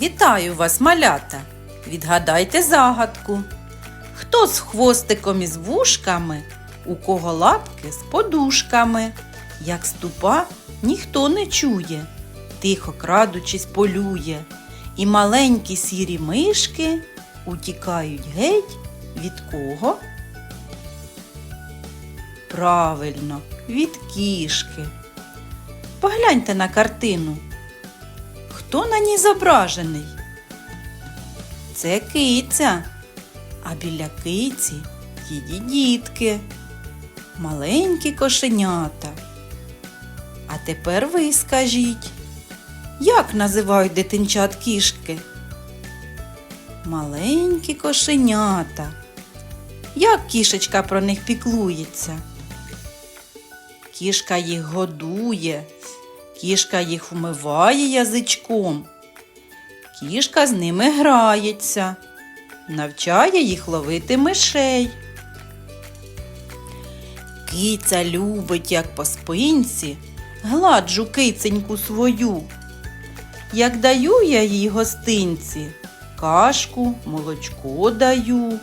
Вітаю вас, малята! Відгадайте загадку. Хто з хвостиком і з вушками, у кого лапки з подушками? Як ступа ніхто не чує, тихо крадучись полює, і маленькі сірі мишки утікають геть від кого? Правильно, від кішки. Погляньте на картину. Хто на ній зображений? Це киця, а біля киці її дітки, маленькі кошенята. А тепер ви скажіть, як називають дитинчат кішки? Маленькі кошенята. Як кішечка про них піклується? Кішка їх годує, кішка їх вмиває язичком. Кішка з ними грається, навчає їх ловити мишей. Киця любить, як по спинці, гладжу киценьку свою. Як даю я їй гостинці, кашку, молочко даю.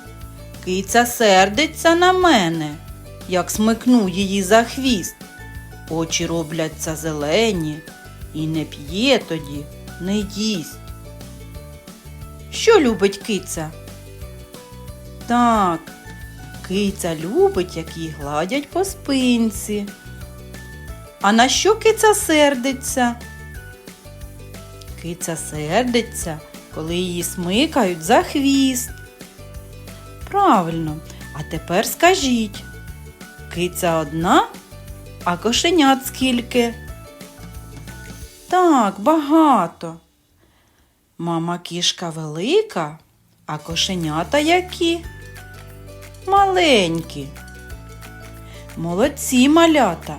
Киця сердиться на мене, як смикну її за хвіст. Очі робляться зелені, і не п'є тоді, не їсть. Що любить киця? Так, киця любить, як її гладять по спинці. А на що киця сердиться? Киця сердиться, коли її смикають за хвіст. Правильно, а тепер скажіть, киця одна, а кошенят скільки? Так, багато. Мама кішка велика, а кошенята які? Маленькі. Молодці малята.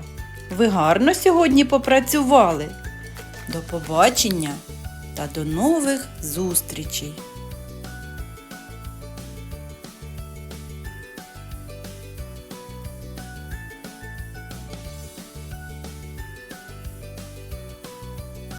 Ви гарно сьогодні попрацювали. До побачення та до нових зустрічей!